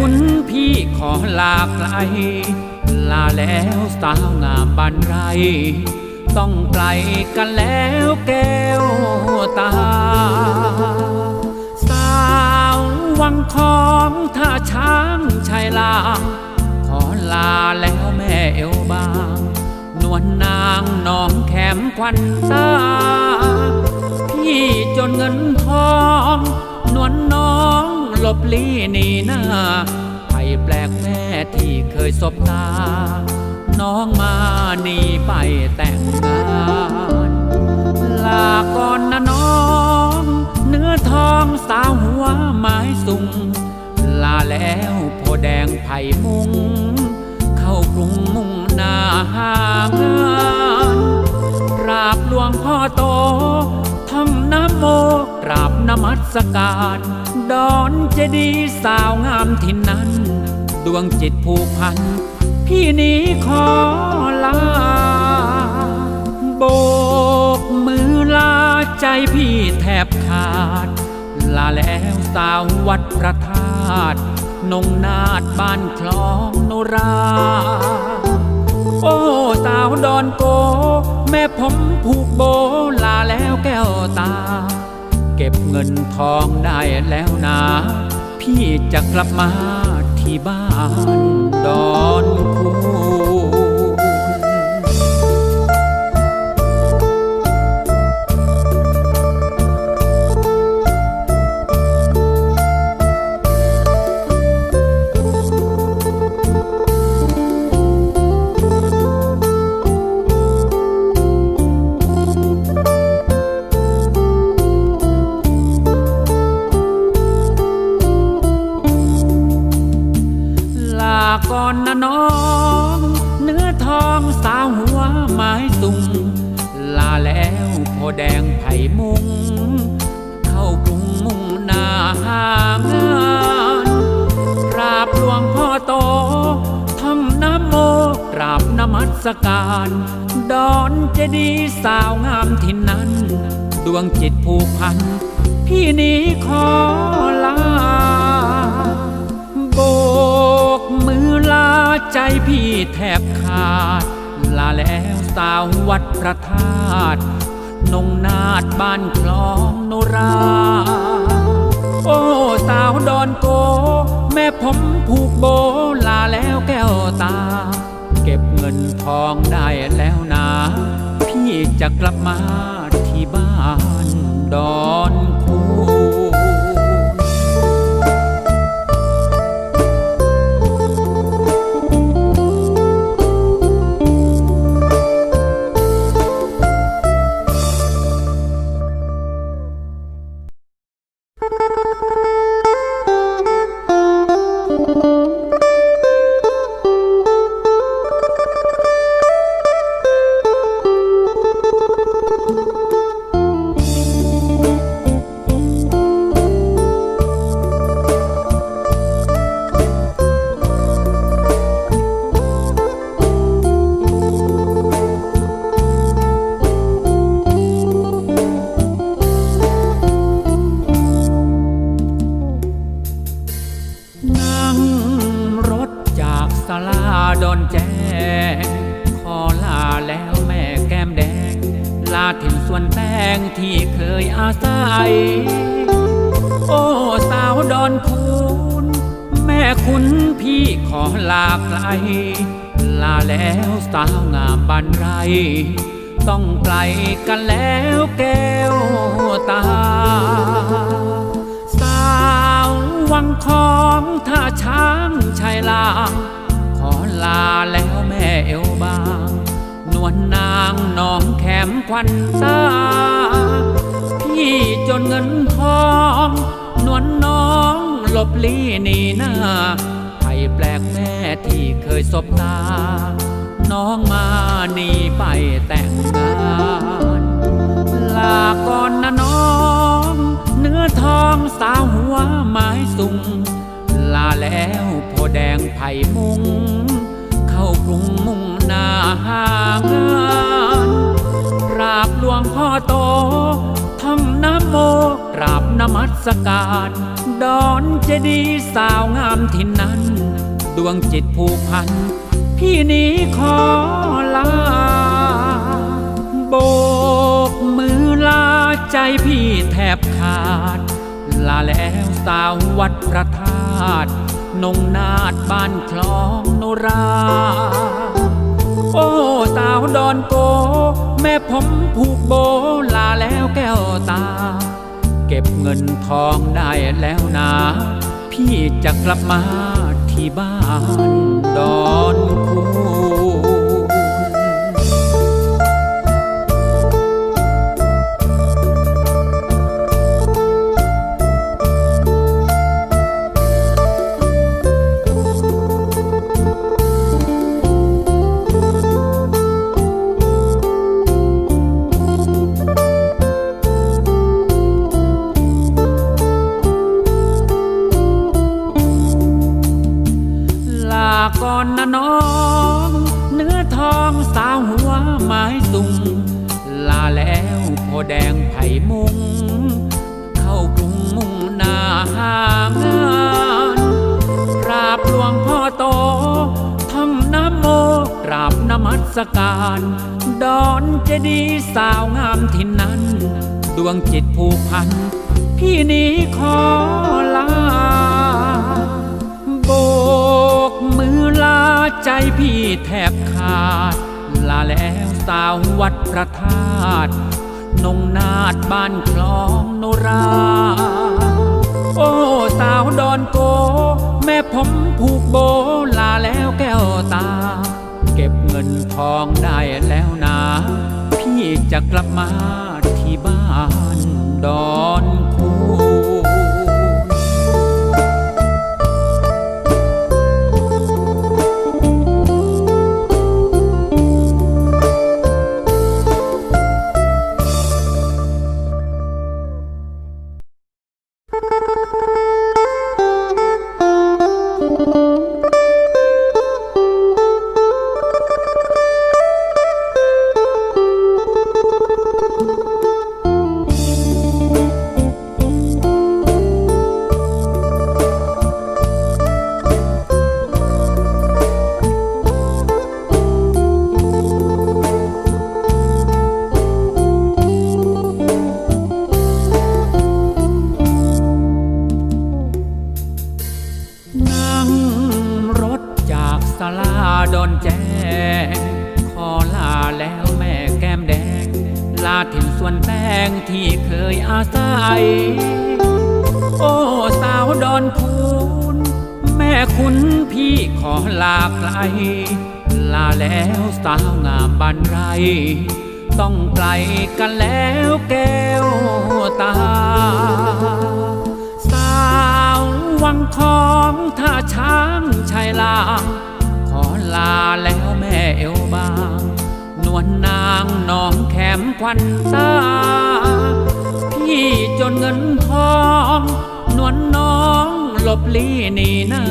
คุณพี่ขอลาไกล ลาแล้วสาวงามบันไร ต้องไกลกันแล้วแก้วตา สาววังคองท่าช้างชายลา ขอลาแล้วแม่เอวบาง นวลนางน้องแขมควันตา พี่จนเงินทอง นวลน้อง ลบลี้หนีหน้าไปแปลกแม่ที่เคยสบตา น้องมาหนีไปแต่งงานลาก่อนนะน้อง เนื้อทองสาวหัวไม้สุง ลาแล้วโพแดงไผ่มุง เข้ากรุงมุ่งหน้าหางานกราบหลวงพ่อโตท่องน้ำโม ราบนมัสการ ดอนเจดีสาวงามที่นั้น ดวงจิตผูกพัน พี่นี้ขอลา โบกมือลาใจพี่แทบขาด ลาแล้วสาววัดพระธาตุนงนาดบ้านคลองโนรา โอ้สาวดอนโก แม่ผมผูกโบลาแล้วแก้วตา เก็บเงินทองได้แล้วนะ พี่จะกลับมาที่บ้านดอนคู หางานกราบหลวงพ่อโตท่องน้ำโมกราบนมัสการ ดอนเจดีสาวงามที่นั้น ดวงจิตผูกพัน พี่นี้ขอลา โบกมือลาใจพี่แทบขาด ลาแล้วสาววัดพระธาตุนงนาดบ้านคลองโนรา โอ้สาวดอนโก แม่ผมผูกโบลาแล้วแก้วตา เก็บเงินทองได้แล้วนะ พี่จะกลับมาที่บ้านดอนคู ดอนแจ้งขอลาแล้วแม่แก้มแดง ลาถิ่นส่วนแตงที่เคยอาศัย โอ้สาวดอนคูนแม่คุณพี่ขอลาไกล ลาแล้วสาวงามบันไร ต้องไกลกันแล้วแก้วตา สาววังคองท่าช้างชายลา ลาแล้วแม่เอวบาง นวลนางน้องแขมควันตา พี่จนเงินทอง นวลน้องหลบลี้หนีหน้าไผ่แปลกแม่ที่เคยสบตา น้องมาหนีไปแต่งงานลาก่อนนะน้อง เนื้อทองสาวหัวไม้สุงลาแล้วโพแดงไผ่มุง กรุงมุ่งหน้าหางานกราบหลวงพ่อโตท่องน้ำโมกราบนมัสการ ดอนเจดีสาวงามที่นั้น ดวงจิตผูกพัน พี่นี้ขอลา โบกมือลาใจพี่แทบขาด ลาแล้วสาววัดพระธาตุ นงนาดบ้านคลองโนรา โอ้สาวดอนโก แม่ผมผูกโบลาแล้วแก้วตา เก็บเงินทองได้แล้วนะ พี่จะกลับมาที่บ้านดอนคู ก่อนนะน้อง เนื้อทองสาวหัวไม้สุง ลาแล้วโพแดงไผ่มุง เข้ากรุงมุ่งนาหางานกราบหลวงพ่อโตท่องน้ำโมกราบนมัสการ ดอนเจดีย์สาวงามที่นั้น ดวงจิตผูกพัน พี่นี้ขอลาโบ ใจพี่แทบขาด ลาแล้วสาววัดพระธาตุนงนาดบ้านคลองโนรา โอ้สาวดอนโก แม่ผมผูกโบลาแล้วแก้วตา เก็บเงินทองได้แล้วนะ พี่จะกลับมาที่บ้านดอน ถิ่นส่วนแป้งที่เคยอาศัย โอ้สาวดอนคูนแม่คุณพี่ขอลาไกล ลาแล้วสาวงามบันไร ต้องไกลกันแล้วแก้วตา สาววังคองท่าช้างชายลา ขอลาแล้วแม่เอวบาง นวลนางน้องแขม ควันตา พี่จนเงินทอง นวลน้องหลบลี่หนีหน้า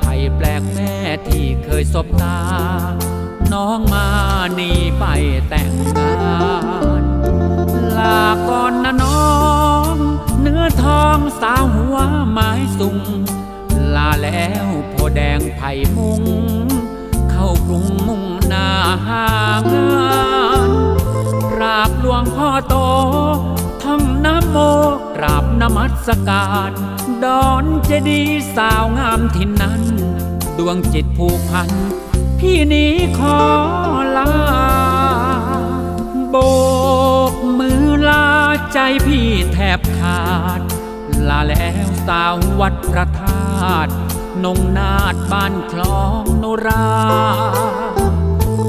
ไผ่แปลกแม่ที่เคยสบตา น้องมาหนีไปแต่งงานลาก่อนนะน้อง เนื้อทองสาวหัวไม้สุงลาแล้วโพแดงไผ่มุง เข้ากรุงมุ่งหน้าหางาน ราบหลวงพ่อโตท่องน้ำโมกราบนมัสการดอนเจดีย์สาวงามที่นั้น ดวงจิตผูกพัน พี่นี้ขอลา โบกมือลาใจพี่แทบขาด ลาแล้วสาววัดพระธาตุนงนาดบ้านคลองโนรา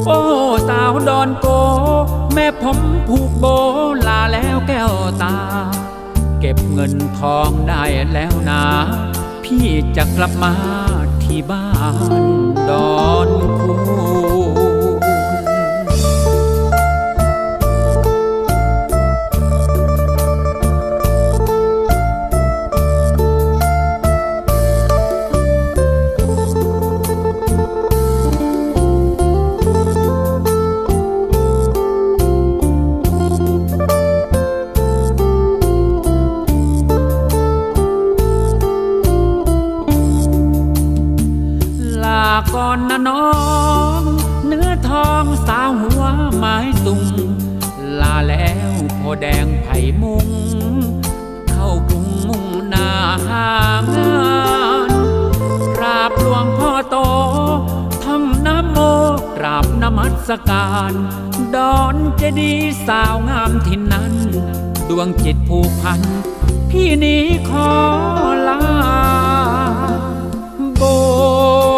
โอ้สาวดอนโก แม่ผมผูกโบลาแล้วแก้วตา เก็บเงินทองได้แล้วนะ พี่จะกลับมาที่บ้านดอนคู ม้สุง ลาแล้วพอแดงไผ่มุง เข้ากรุงมุ่งนาหางานกราบหลวงพ่อโตท่องนะโมกราบนมัสการ ดอนเจดียสาวงามที่นั้น ดวงจิตผูกพัน พี่นี้ขอลาโบ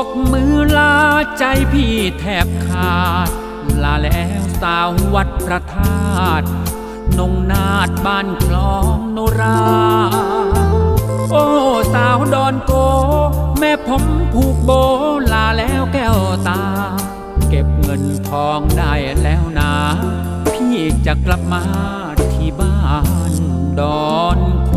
กมือลาใจพี่แทบขาดลาแล้ว สาววัดพระธาตุนงนาดบ้านคลองโนรา โอ้สาวดอนโก แม่ผมผูกโบลาแล้วแก้วตา เก็บเงินทองได้แล้วนะพี่จะกลับมาที่บ้านดอนโก